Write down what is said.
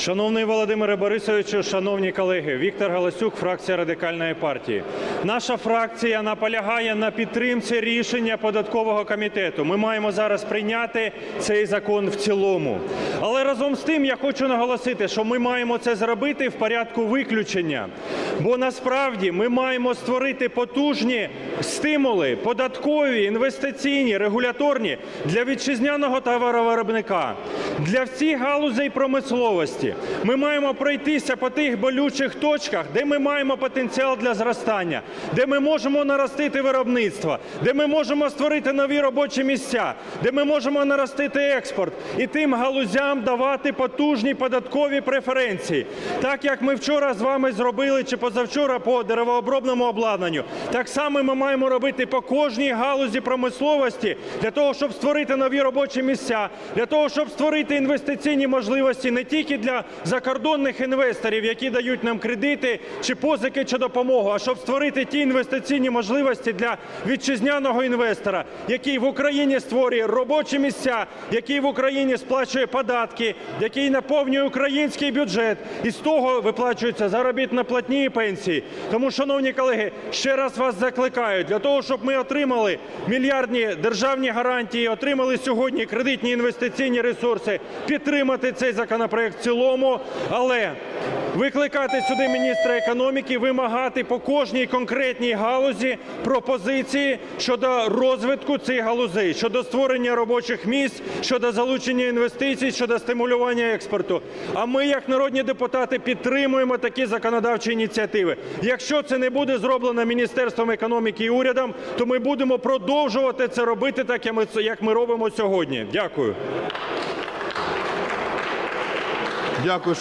Шановний Володимире Борисовичу, шановні колеги, Віктор Галасюк, фракція Радикальної партії. Наша фракція наполягає на підтримці рішення податкового комітету. Ми маємо зараз прийняти цей закон в цілому. Але разом з тим я хочу наголосити, що ми маємо це зробити в порядку виключення. Бо насправді ми маємо створити потужні стимули податкові, інвестиційні, регуляторні для вітчизняного товаровиробника, для всіх галузей промисловості. Ми маємо пройтися по тих болючих точках, де ми маємо потенціал для зростання, де ми можемо наростити виробництво, де ми можемо створити нові робочі місця, де ми можемо наростити експорт і тим галузям давати потужні податкові преференції. Так як ми вчора з вами зробили чи позавчора по деревообробному обладнанню, так само ми маємо робити по кожній галузі промисловості для того, щоб створити нові робочі місця, для того, щоб створити інвестиційні можливості не тільки для закордонних інвесторів, які дають нам кредити чи позики чи допомогу, а щоб створити ті інвестиційні можливості для вітчизняного інвестора, який в Україні створює робочі місця, який в Україні сплачує податки, який наповнює український бюджет, і з того виплачуються заробітна платні пенсії. Тому, шановні колеги, ще раз вас закликаю для того, щоб ми отримали мільярдні державні гарантії, отримали сьогодні кредитні інвестиційні ресурси, підтримати цей законопроект в цілому, але викликати сюди міністра економіки, вимагати по кожній конкретній галузі пропозиції щодо розвитку цих галузей, щодо створення робочих місць, щодо залучення інвестицій, щодо стимулювання експорту. А ми, як народні депутати, підтримуємо такі законодавчі ініціативи. Якщо це не буде зроблено Міністерством економіки і урядом, то ми будемо продовжувати це робити так, як ми робимо сьогодні. Дякую. Дякую.